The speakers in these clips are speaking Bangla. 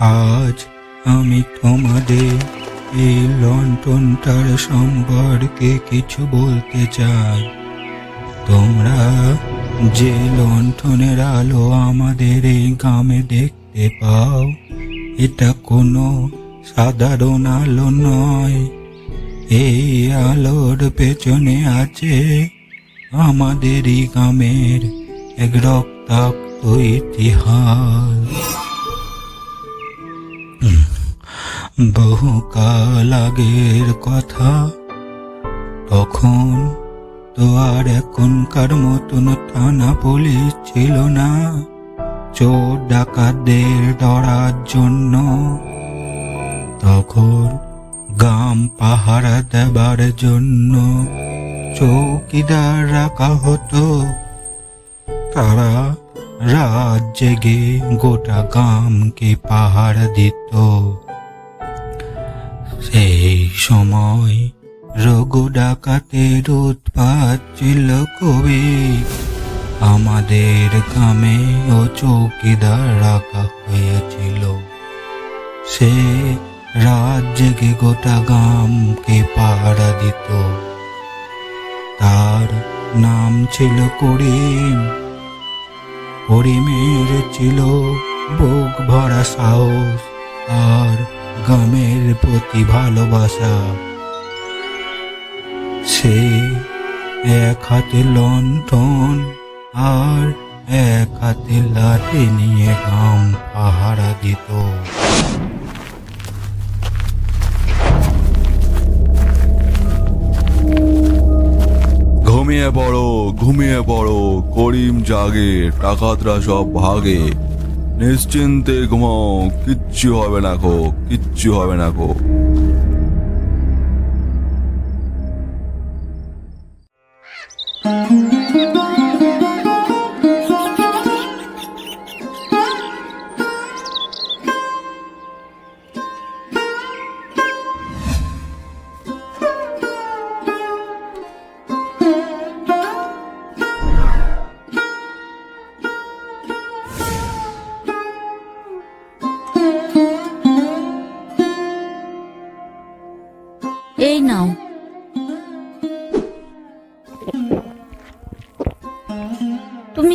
আজ আমি তোমাদের এই লন্ঠনটার সম্পর্কে কিছু বলতে চাই। তোমরা যে লন্ঠনের আলো আমাদের এই গ্রামে দেখতে পাও, এটা কোনো সাধারণ আলো নয়। এই আলোর পেছনে আছে আমাদেরই গ্রামের এক রক্তাক্ত ইতিহাস। বহুকাল আগের কথা। তখন তো আর এখনকার মতন থানা পুলিশ ছিল না। চোর ডাকাতদের ধরার জন্য। তখন গ্রাম পাহারা দেবার জন্য চৌকিদার রাখা হতো। তারা রাত জেগে গোটা গ্রামকে পাহারা দিত। সময় রঘু ডাকাতের উৎপাত ছিল কবি। আমাদের গ্রামে ও চৌকিদার রাখা হয়েছিল সে রাত জেগে গোটা গ্রামকে পাহারা দিত। তার নাম ছিল করিম। করিমের ছিল বুক ভরা সাহস। আর গ্রামের প্রতি ভালোবাসা। সে এক হাতে লণ্ঠন আর এক হাতে লাঠি নিয়ে গ্রাম পাহারা দিত। ঘুমিয়ে পড়ো ঘুমিয়ে পড়ো, করিম জাগে, টাকাতরা সব ভাগে। নিশ্চিন্তে ঘুমাও কিচ্ছু হবে না খো কিচ্ছু হবে না কো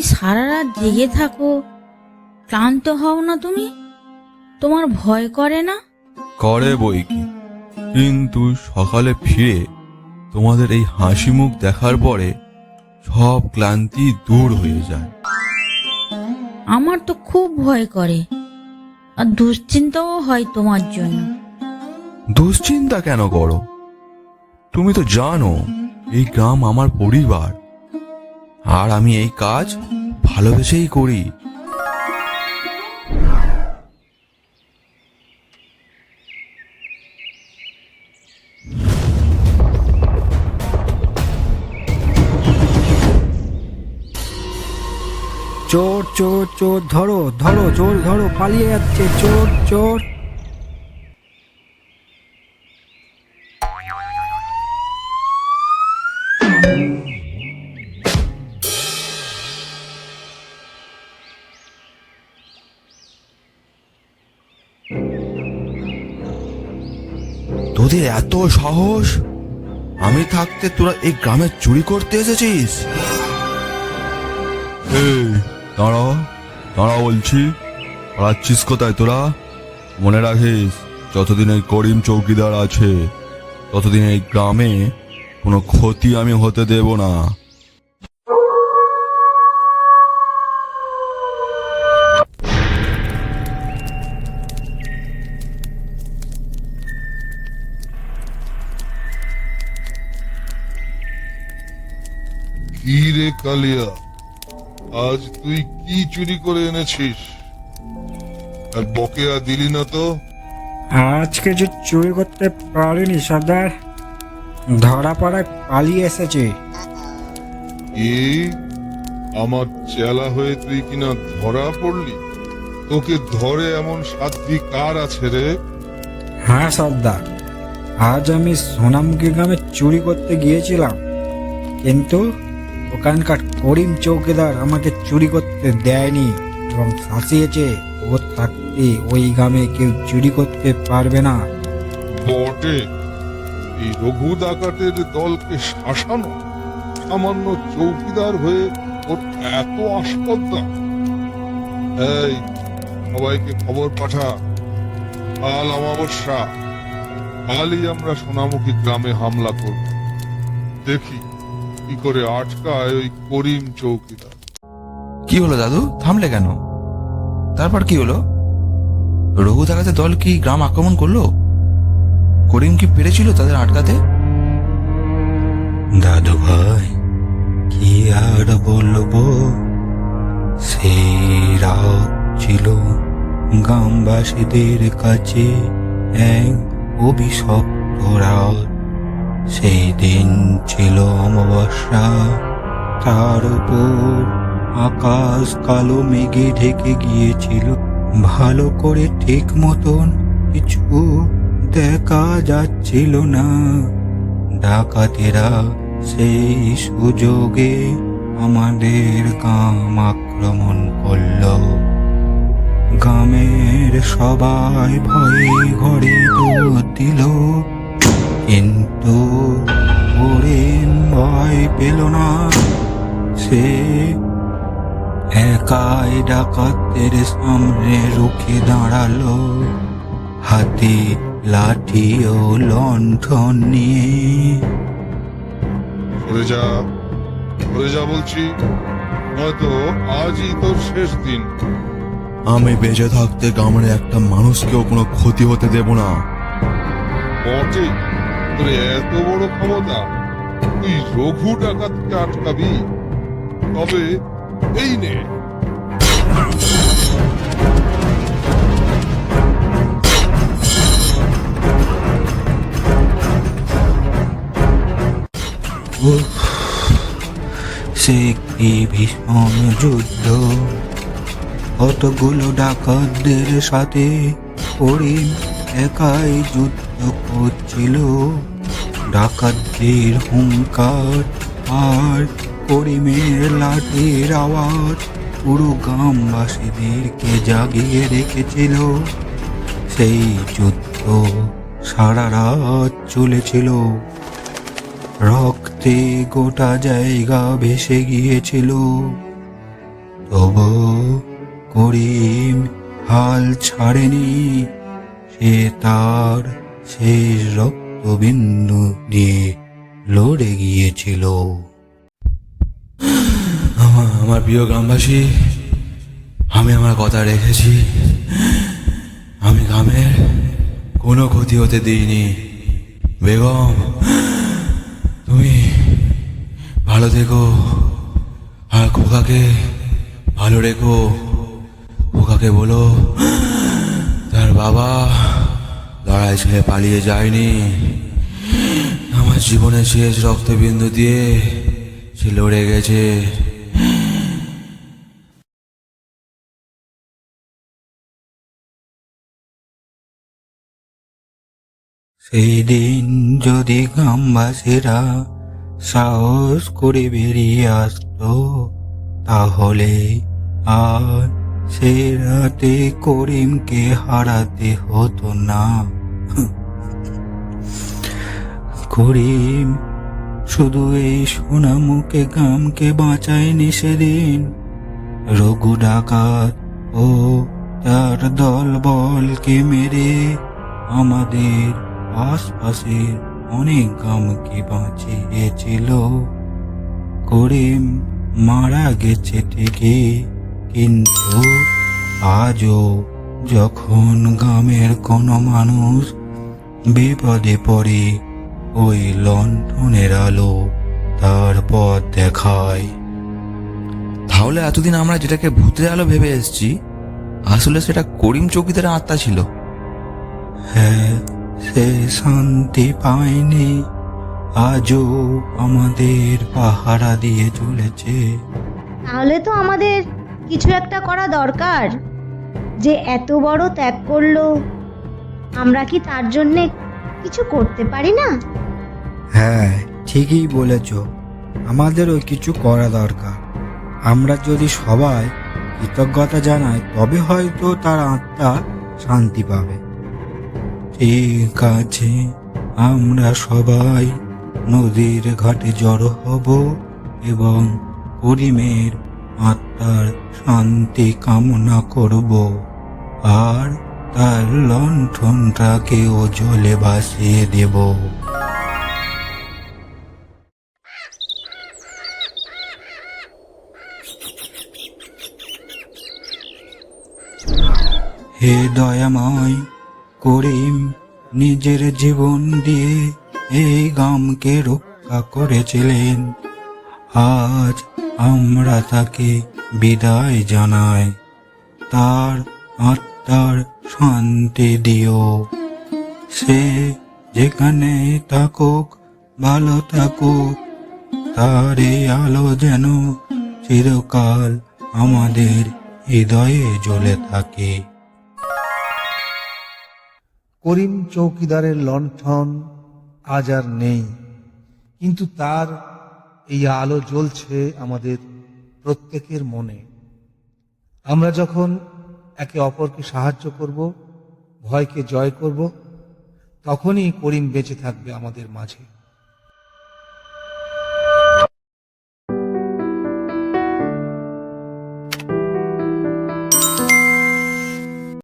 তুমি সারা রাত জেগে থাকো। ক্লান্ত হও না তুমি? তোমার ভয় করে না? করে বই কি? কিন্তু সকালে ফিরে তোমাদের এই হাসি মুখ দেখার পরে সব ক্লান্তি দূর হয়ে যায়। আমার তো খুব ভয় করে। আর দুশ্চিন্তাও হয় তোমার জন্য। দুশ্চিন্তা কেন করো? তুমি তো জানো এই গ্রাম আমার পরিবার। আর আমি এই কাজ ভালোবেসেই করি। চোর চোর চোর, ধরো ধরো, চোর, ধরো, পালিয়ে যাচ্ছে, চোর চোর। তোদের এত সাহস? আমি থাকতে তোরা এই গ্রামে চুরি করতে এসেছিস? এই, দাঁড়া দাঁড়া বলছি। পালাচ্ছিস কোথায় তোরা? মনে রাখিস, যতদিন এই করিম চৌকিদার আছে, ততদিন এই গ্রামে কোনো ক্ষতি আমি হতে দেব না। কি রে কালিয়া আজ তুই কি চুরি করে এনেছিস? আর বকেয়া দিলি না তো? আজকে যে চুরি করতে পারিনি সর্দার। ধরা পড়ায় পালিয়ে এসেছে। এ আমার চেলা হয়ে তুই কিনা ধরা পড়লি? তোকে ধরে এমন সাধ্বি কার আছে রে? হ্যাঁ সর্দার। আজ আমি সোনামুখী গ্রামে চুরি করতে গিয়েছিলাম। কিন্তু ওখানকার করিম চৌকিদার আমাকে চুরি করতে দেয়নি এবং শাসিয়েছে ও থাকতে ওই গ্রামে কেউ চুরি করতে পারবে না। বটে, এই রঘু ডাকাতের দলকে শাসানো সামান্য চৌকিদার হয়ে ওর এত আস্পর্ধা। এই, সবাইকে খবর পাঠা। কাল অমাবস্যা, কালই আমরা সোনামুখী গ্রামে হামলা করব। দেখি কি করে আটকায় ওই করিম চৌকিদার কি হলো দাদু? থামলে কেন? তারপর কি হলো? রঘু থাকাতে দল কি গ্রাম আক্রমণ করল? করিম কি পেরেছিল তাদের আটকাতে? দাদু ভাই কি আর বলব? সেই রাত ছিল গ্রামবাসীদের কাছে এক অভিশপ্ত রাত। সেই দিন ছিল অমাবস্যা, তার উপর আকাশ কালো মেঘে ঢেকে গিয়েছিল। ভালো করে ঠিক মতন কিছু দেখা যাচ্ছিল না। ডাকাতেরা সেই সুযোগে আমাদের গ্রাম আক্রমণ করল। গ্রামের সবাই ভয়ে ঘরে দিল। কিন্তু হরিণ ভয় পেল না সে। একাই ডাকাতের সামনে রুখে দাঁড়াল। হাতে লাঠি ও লণ্ঠন নিয়ে। সরে যা সরে যা বলছি। হয়তো আজই তোর শেষ দিন। আমি বেঁচে থাকতে গ্রামের একটা মানুষকেও কোনো ক্ষতি হতে দেব না। বটে এত বড় ক্ষমতা, তুই রঘু ডাকাতকে আটকাবি? তবে এই নে। সে কি ভীষণ যুদ্ধ? কতগুলো ডাকাতদের সাথে করিম একাই যুদ্ধ করছিল ডাকাতদের হুঙ্কার, আর করিমের লাঠির আওয়াজ। পুরো গ্রামবাসীদেরকে জাগিয়ে রেখেছিল। সেই যুদ্ধ সারা রাত চলেছিল। রক্তে গোটা জায়গা ভেসে গিয়েছিল। তবু করিম হাল ছাড়েনি। সে তার শেষ রক্তবিন্দু দিয়ে লড়ে গিয়েছিল। আমার আমার প্রিয় গ্রামবাসী, আমি আমার কথা রেখেছি। আমি গ্রামের কোনো ক্ষতি হতে দিইনি। বেগম, তুমি ভালো থেকো। আর খোকাকে ভালো রেখো। খোকাকে বলো, তার বাবা লড়াই ছেড়ে পালিয়ে যায়নি। আমার জীবনের শেষ রক্তবিন্দু দিয়ে সে লড়ে গেছে। সেই দিন যদি গ্রামবাসীরা সাহস করে বেরিয়ে আসতো, তাহলে আর সে রাতে করিমকে হারাতে হতো না। করিম, শুধু এই সোনামুখে গামকে বাঁচায়নি সেদিন। রঘু ডাকাত ও তার দল বলকে মেরে আমাদের আশপাশের অনেক গ্রামকে বাঁচিয়েছিল। করিম মারা গেছে ঠিকই। কিন্তু আজও যখন গ্রামের কোনো মানুষ বিপদে পড়ে ওই লণ্ঠনের আলো তার পথ দেখায়। তাহলে এতদিন আমরা যেটাকে ভূতের আলো ভেবে এসেছি আসলে সেটা করিম চৌকিদার আত্মা ছিল। হ্যাঁ সে শান্তি পায়নি। আজও আমাদের পাহারা দিয়ে চলেছে। তাহলে তো আমাদের কিছু একটা করা দরকার যে এত বড় ত্যাগ করল। আমরা কি তার জন্যে কিছু করতে পারি না? হ্যাঁ ঠিকই বলেছ। আমাদেরও কিছু করা দরকার। আমরা যদি সবাই কৃতজ্ঞতা জানাই, তবে হয়তো তার আত্মা শান্তি পাবে। ঠিক আছে, আমরা সবাই নদীর ঘাটে জড়ো হব এবং করিমের আত্মার শান্তি কামনা করব। আর তার লণ্ঠনটাকেও জলে ভাসিয়ে দেব। হে দয়াময় করিম, নিজের জীবন দিয়ে এই গ্রামকে রক্ষা করেছিলেন। আজ আমরা তাকে বিদায় জানায় তার আত্মার শান্তি দিও। সে যেখানে থাকুক, ভালো থাকুক তার এই আলো যেন চিরকাল আমাদের হৃদয়ে জ্বলে থাকে। করিম চৌকিদারের লণ্ঠন আজ আর নেই, কিন্তু তার এই আলো জ্বলছে আমাদের প্রত্যেকের মনে। আমরা যখন একে অপরকে সাহায্য করব, ভয়কে জয় করব, তখনই করিম বেঁচে থাকবে আমাদের মাঝে।